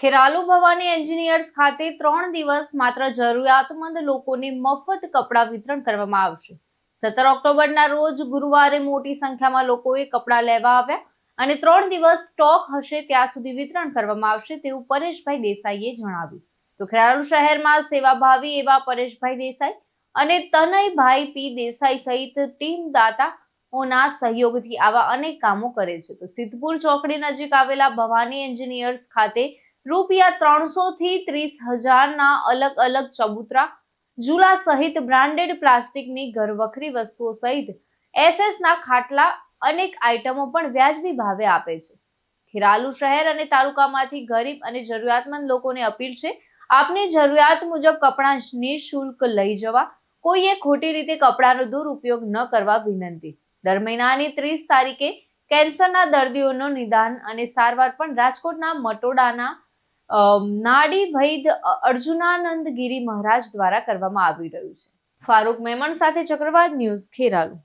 Kheralu Bhavani engineers ખાતે ત્રણ દિવસ માત્ર જરૂરિયાતમંદ લોકોને મફત કપડાં વિતરણ કરવામાં આવશે. સત્તર ઓક્ટોબરના રોજ ગુરુવારે મોટી સંખ્યામાં લોકોએ કપડાં લેવા આવ્યા અને ત્રણ દિવસ સ્ટોક હશે ત્યાં સુધી વિતરણ કરવામાં આવશે તેવું પરેશભાઈ દેસાઈએ જણાવ્યું. તો ખેરાલુ શહેરમાં સેવાભાવી એવા પરેશભાઈ દેસાઈ અને તનયભાઈ પી દેસાઈ સહિત ટીમ દાતાઓના સહયોગથી આવા અનેક કામો કરે છે. તો સિદ્ધપુર ચોકડી નજીક આવેલા ભવાની એન્જિનિયર્સ ખાતે રૂપિયા ત્રણસો થી ત્રીસ હજારના અલગ અલગ ચબૂતરા, ઝૂલા સહિત બ્રાન્ડેડ પ્લાસ્ટિકની ઘરવખરી વસ્તુઓ સહિત એસએસના ખાટલા અનેક આઇટમો પણ વ્યાજબી ભાવે આપે છે. ખેરાલુ શહેર અને તાલુકામાંથી ગરીબ અને જરૂરિયાતમંદ લોકોને અપીલ છે, આપની જરૂરિયાત મુજબ કપડાં નિઃશુલ્ક લઈ જવા, કોઈએ ખોટી રીતે કપડાનો દુરુપયોગ ન કરવા વિનંતી. દર મહિનાની ત્રીસ તારીખે કેન્સરના દર્દીઓનો નિદાન અને સારવાર પણ રાજકોટના મટોડાના નાડી વૈદ અર્જુનાનંદ ગિરી મહારાજ દ્વારા કરવામાં આવી રહ્યું છે. ફારૂક મેમણ સાથે ચક્રવાત ન્યૂઝ, ખેરાલુ.